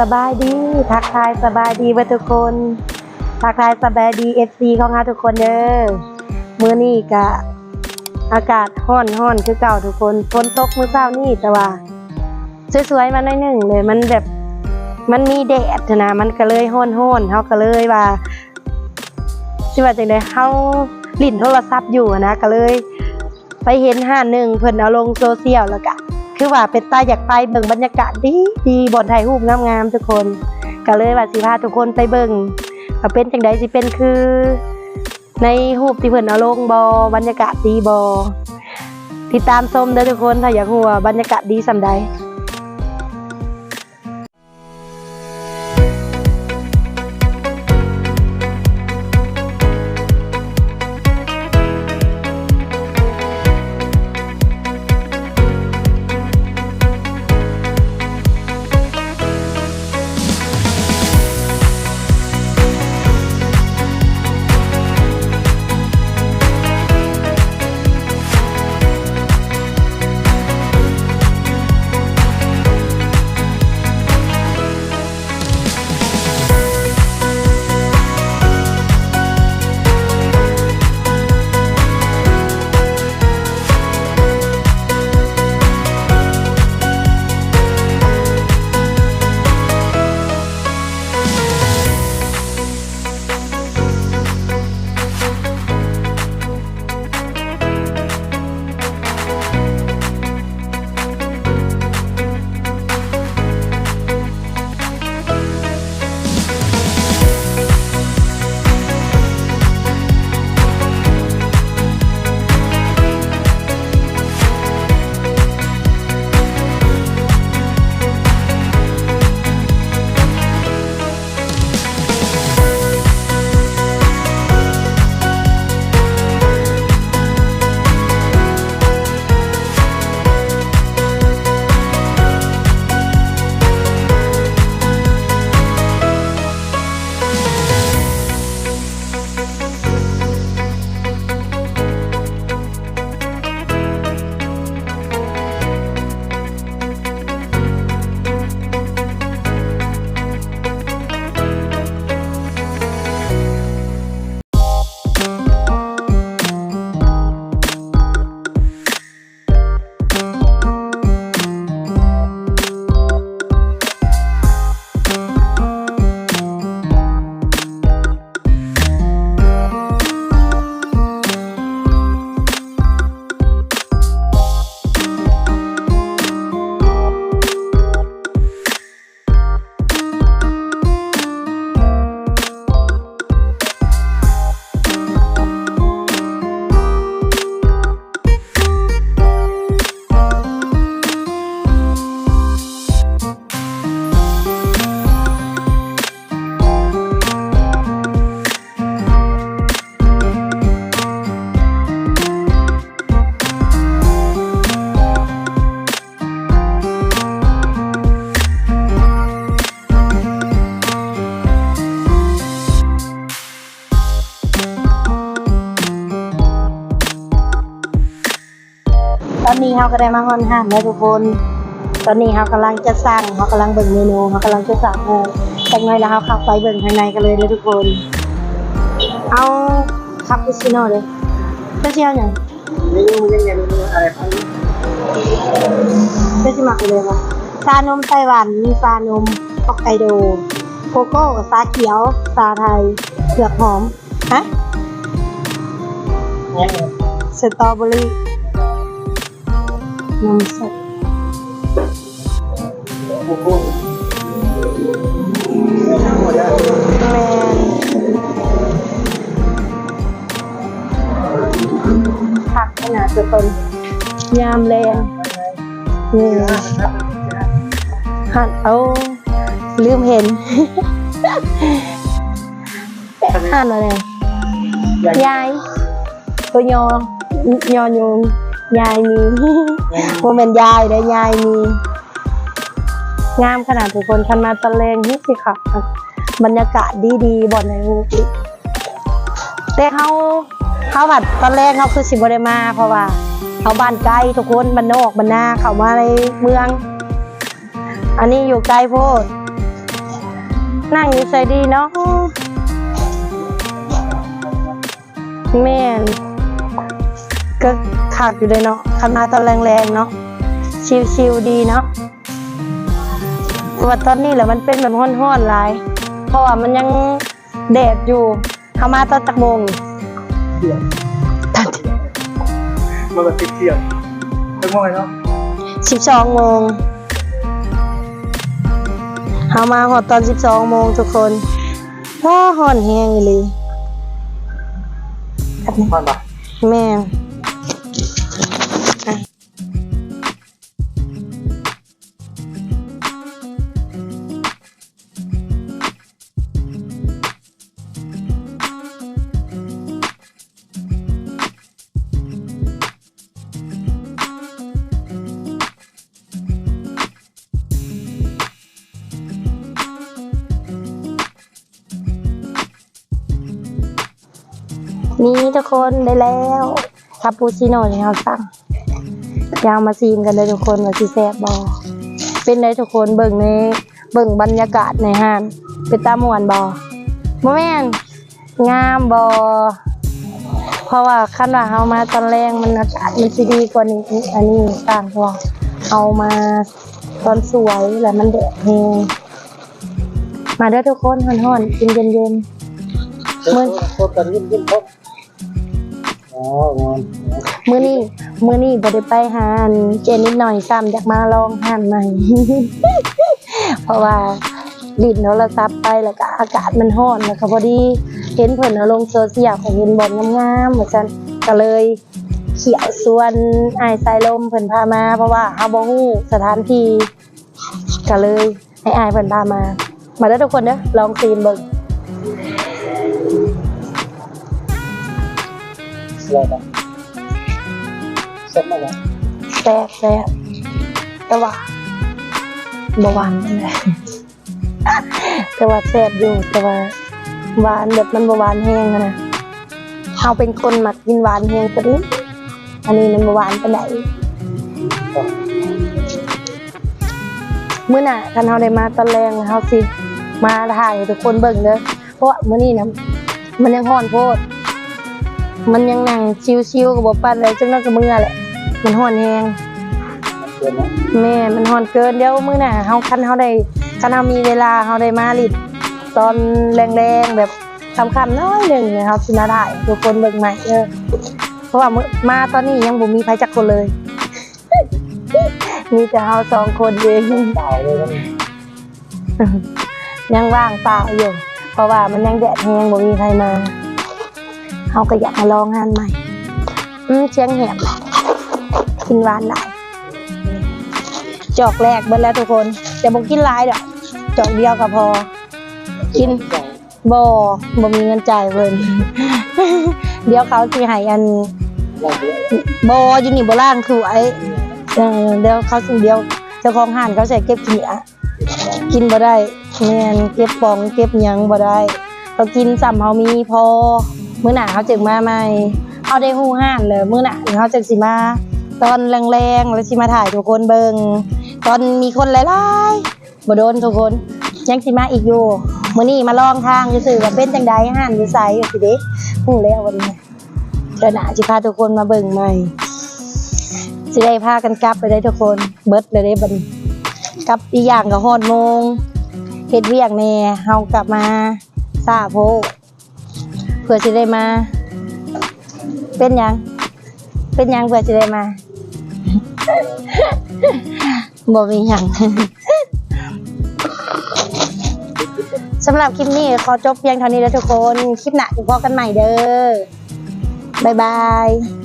สบายดีทักทายสบายดีเพื่อนทุกคนทักทายสบายดีเอฟซีของเราทุกคนเด้อมื้อนี้กะอากาศร้อนร้อนคือเก่าทุกคนฝนตกมื้อเช้านี่แต่ว่าสวยๆมาหน่อยหนึ่งเลยมันแบบมันมีแดดนะมันก็เลยร้อนร้อนเฮาก็เลยว่าสิว่าจังได๋เฮาลิ้นโทรศัพท์อยู่นะก็เลย ไปเห็นห้านหนึ่งเพิ่นเอาลงโซเชียลแล้วก็ คือว่าเป็นตาอยากไปเบิ่งบรรยากาศดีดีบ่อนถ่ายรูปงามๆทุกคน ก็เลยว่าสิพาทุกคนไปเบิ่งว่าเป็นจังไดสิเป็นคือ ในรูปที่เพิ่นเอาลงบอบรรยากาศดีบอติดตามชมเด้อทุกคนถ้าอยากหัวบรรยากาศดีสำใด นนี้เราก็ได้มาฮอนห้านแล้วทุกคน ตอนนี้เรากำลังจะสั่งเรากำลังเบิ่งเมนูเรากำลังจะสั่งเออแต่ไงแล้วเราเข้าไปเบิ่งข้างในกันเลยเลยทุกคน เอาคาปูชิโน่เลยเป็นเชียวอย่างไม่รู้ยังไงไม่รู้อะไรพันเป็นชิมักเลยว่ะชานมไต้หวันชานมฮอกไกโดโกโก้ชาเขียวชาไทยเผือกหอมฮะเนี่ยสตรอเบอรี่ นมสดโอ้โหหมดแล้วแมนผักขนาดตัวตนยามแรงนี่หันเอาลืมเห็นหันอะไรยายตัวยอยอยุง ยายมีโมเมนยายได้อยายมี งามขนาดทุกคนคันมาตะเลงนี่สิค่ะ บรรยากาศดีดีๆบ่อนในฮูปิแต่เขาเขาผัดตอนแรกเขาคือสิบได้มา เพราะว่าเขาบ้านไกลทุกคนบ้านนอกบ้านนาเขามาในเมือง อันนี้อยู่ไกลโพดนั่งอยู่ใส่ดีเนาะแม่น ก็ขาดอยู่เลยเนาะคันมาตอนแรงๆเนาะชิวๆดีเนาะว่าตอนนี้แหละมันเป็นแบบห้อนๆหลาย เพราะว่ามันยังแดดอยู่เข้ามาตอนจักโมงเที่ยงมาแบบเที่ยงเป็นไงเนาะสิบสองโมงเข้ามาหอดตอนสิบสองโมงทุกคนว้าห่อนแห้งอีหลีมันปะแม่ นี่ทุกคนได้แล้วคาปูชิโน่ที่เราสั่งอยาวมาซีมกันเลยทุกคนว่าสิแซ่บบอเป็นได้ทุกคนเบิ่งในเบิ่งบรรยากาศในห้างเป็นตามวนบอบ่แม่นงามบอเพราะว่าคันว่าเฮามาตอนแรงมันอากาศมันสิดีกว่านี้อันนี้ต่างเพราะว่าเอามาตอนสวยแล้วมันแดดแฮงมาเด้อทุกคนฮ้อนๆกินเย็นๆมัน อ๋องอนมื้อนี้มื้อนี้บ่ได้ไปหาอันเจนนิดหน่อยซ้ำอยากมาลองหานใหม่ เพราะว่าดินโทรศัพท์ไปแล้วก็อากาศมันร้อนแล้วก็พอดีเห็นเพิ่นเอาลงโซเชียลก็เห็นบอนงามๆว่าซั่นก็เลยเขียวสวนอ้ายสายลมเพิ่นพามา เพราะว่าเฮาบ่ฮู้สถานที่ก็เลยให้อ้ายเพิ่นพามา มาเด้อทุกคนเด้อลองซีนเบิ่ง อะไรนะเสร็จมาแล้วแซ่บแซ่บแต่ว่าบ่หวานปานใดแต่ว่าแซ่บอยู่แต่ว่าหวานแบบมันบ่หวานแห้งอะนะเฮาเป็นคนมักกินหวานแห้งกว่านี้อันนี้มันบ่หวานปานใดมื้อหน้าคันเฮาได้มาตอนแรงเฮาสิมาถ่ายให้ทุกคนเบิ่งเด้อเพราะว่ามื้อนี้นะมันยังร้อนโพด มันยังนั่งชิวๆกับบ่ปานใดจังนั้นก็มื้อแหละ มันร้อนแฮงเดือนนะแม่มันฮอนเกินเดี๋ยวมื้อหน้าเฮาคันเฮาได้คันเฮามีเวลาเฮาได้มาลิดตอนแรงๆแบบค่ำๆน้อยหนึงเนะครับสิมาได้ทุกคนเบิ่งใหม่เด้อเพราะว่ามื้อมาตอนนี้ยังบ่มีใครจักคนเลย มีแต่เฮาสองคนเองเปล่าเลยนะยังว่างเปล่าอยู่เพราะว่ามันยังแดดแฮงบ่มีใครมา เฮาก็อยากมาลองงานใหม่ อืมเชียงแหบกินหวานหลาย จอกแรกเบิดแล้วทุกคนแต่บ่กินหลายดอกจอกเดียวก็พอ กินบ่บ่มีเงินจ่ายเพิ่นเดี๋ยวเขาสิให้อันเราเดือดบ่อยู่นี่บ่ล่างคือไอ้เดี๋ยวเขาสิเดียวเจ้าของห้านเขาใส่เก็บขี้อะกินบ่ได้แม่นเก็บปองเก็บหยังบ่ได้เขากินซ้ำเฮามีพอ มื้อหน้าเขาจึงมาใหม่เฮาได้ฮู้ห้านเลยมื้อหน้าเขาจึงสิมา ตอนแรงๆแล้วสิมาถ่ายทุกคนเบิงตอนมีคนหลายๆบ่โดนทุกคนยังสิมาอีกอยู่มื้อนี้มาลองทางซื่อๆว่าเป็นจังใดห่านอยู่ไสว่าสิเด้ฮู้แล้ววันนี้เดี๋ยวหน้าสิพาทุกคนมาเบิ่งใหม่สิได้พากันกลับไปได้ทุกคน เบิดเลยได้บัดนี้กลับอีกอย่างก็ฮอดโมงเฮ็ดเวียกแน่เฮากลับมาซาโพ พื่อจะได้มา เป็นยัง เป็นยังเพื่อจะได้มาบ่มีหยังสำหรับคลิปนี้ขอจบเพียงเท่านี้แล้วทุกคน คลิปหน้าพบกันใหม่เด้อ บ๊ายบาย